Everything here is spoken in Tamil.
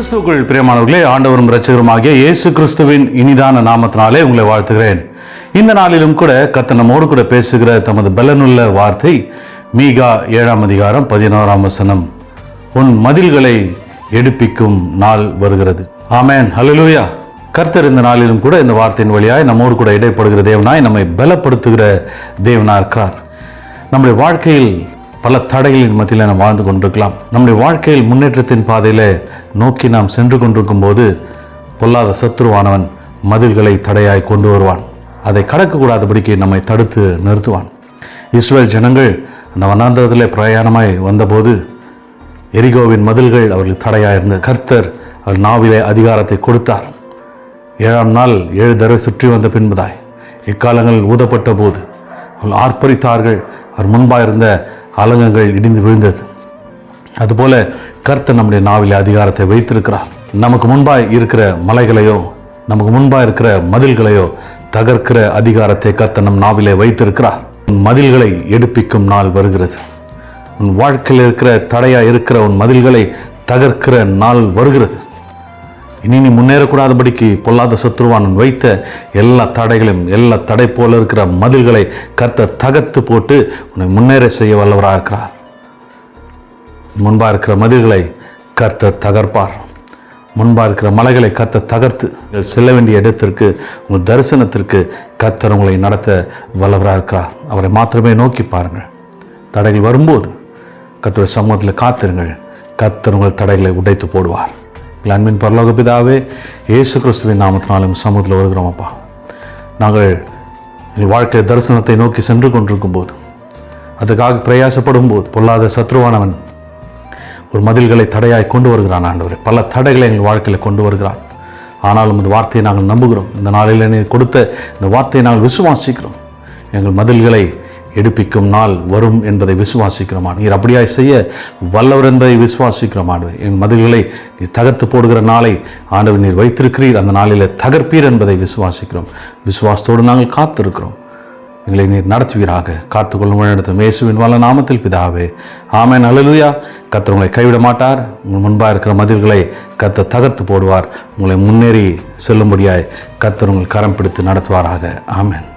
கிறிஸ்துவுக்குள் பிரியமானவர்களே ஆண்டவரும் இரட்சகருமாகிய இயேசு கிறிஸ்துவின் இனிதான நாமத்தினாலே உங்களை வாழ்த்துகிறேன். இந்த நாளிலும் கூட கத்த நம்மோடு கூட பேசுகிற தமது பலனுள்ள வார்த்தை மீகா ஏழாம் அதிகாரம் பதினோராம் வசனம். உன் மதில்களை எடுப்பிக்கும் நாள் வருகிறது. ஆமேன். ஹலலூயா கர்த்தர் இந்த நாளிலும் கூட இந்த வார்த்தையின் வழியாய் நம்மோடு கூட இடைப்படுகிற தேவனாய் நம்மை பலப்படுத்துகிற தேவனாக இருக்கிறார் நம்முடைய வாழ்க்கையில் பல தடைகளின் மத்தியில் நாம் வாழ்ந்து கொண்டிருக்கலாம். நம்முடைய வாழ்க்கையில் முன்னேற்றத்தின் பாதையில் நோக்கி நாம் சென்று கொண்டிருக்கும் போது பொல்லாத சத்துருவானவன் மதில்களை தடையாய் கொண்டு வருவான். அதை கடக்கக்கூடாதபடிக்கு நம்மை தடுத்து நிறுத்துவான். இஸ்ரேல் ஜனங்கள் அந்த வனாந்தரத்தில் பிரயாணமாய் வந்தபோது எரிகோவின் மதில்கள் அவர்களுக்கு தடையாக இருந்தது கர்த்தர் அவர் நாவிலே அதிகாரத்தை கொடுத்தார். ஏழாம் நாள் ஏழு தடவை சுற்றி வந்த பின்புதாய். இக்காலங்கள் ஊதப்பட்ட போது அவர்கள் ஆர்ப்பரித்தார்கள். அவர் முன்பாக இருந்த அலங்கங்கள் இடிந்து விழுந்தது. அதுபோல கர்த்தர் நம்முடைய நாவிலே அதிகாரத்தை வைத்திருக்கிறார். நமக்கு முன்பாக இருக்கிற மலைகளையோ நமக்கு முன்பாக இருக்கிற மதில்களையோ தகர்க்கிற அதிகாரத்தை கர்த்தர் நம் நாவிலே வைத்திருக்கிறார். உன் மதில்களை எடுப்பிக்கும் நாள் வருகிறது. உன் வாழ்க்கையில் இருக்கிற தடையாக இருக்கிற உன் மதில்களை தகர்க்கிற நாள் வருகிறது. இனி நீ முன்னேறக்கூடாதபடிக்கு பொல்லாத சத்ருவானன் வைத்த எல்லா தடைகளையும் எல்லா தடை போல இருக்கிற மதில்களை கத்த தகர்த்து போட்டு உன்னை முன்னேற செய்ய வல்லவராக இருக்கிறார். முன்பாக இருக்கிற மதில்களை கர்த்த தகர்ப்பார். முன்பாக இருக்கிற மலைகளை கத்த தகர்த்து நீங்கள் செல்ல வேண்டிய இடத்திற்கு உங்கள் தரிசனத்திற்கு கத்தர் உங்களை நடத்த வல்லவராக இருக்கிறார். அவரை மாத்திரமே நோக்கி பாருங்கள். தடைகள் வரும்போது கர்த்தருடைய சமூகத்தில் காத்திருங்கள். கத்தர் உங்கள் தடைகளை உடைத்து போடுவார். கிளான்மின் பரலோக பிதாவே இயேசு கிறிஸ்துவின் நாமத்தினாலும் சமூகத்தில் வருகிறோம் அப்பா நாங்கள் எங்கள் வாழ்க்கை தரிசனத்தை நோக்கி சென்று கொண்டிருக்கும் போது அதுக்காக பிரயாசப்படும் போது பொல்லாத சத்ருவானவன் ஒரு மதில்களை தடையாய் கொண்டு வருகிறான் ஆண்டவர். பல தடைகளை எங்கள் வாழ்க்கையில் கொண்டு வருகிறான். ஆனாலும் இந்த வார்த்தையை நாங்கள் நம்புகிறோம். இந்த நாளில் நீ கொடுத்த இந்த வார்த்தையை நாங்கள் விசுவாசிக்கிறோம். எங்கள் மதில்களை எடுப்பிக்கும் நாள் வரும் என்பதை விசுவாசிக்கிறோம்? நீர் அப்படியாய் செய்ய வல்லவர் என்பதை விசுவாசிக்கிறோம் என் மதில்களை நீ தகர்த்து போடுகிற நாளை ஆண்டவர் நீர் வைத்திருக்கிறீர். அந்த நாளில் தகர்ப்பீர் என்பதை விசுவாசிக்கிறோம். விசுவாசத்தோடு நாங்கள் காத்திருக்கிறோம். எங்களை நீர் நடத்துவீராக. காத்துக்கொள்ளும் வழிநடத்தும் இயேசுவின் வல்ல நாமத்தில் பிதாவே. ஆமேன். அல்லேலூயா. கத்தர் உங்களை கைவிட மாட்டார். உங்கள் முன்பாக இருக்கிற மதில்களை கத்த தகர்த்து போடுவார். உங்களை முன்னேறி செல்லும்படியாய் கத்தர் உங்கள் கரம் பிடித்து நடத்துவாராக. ஆமேன்.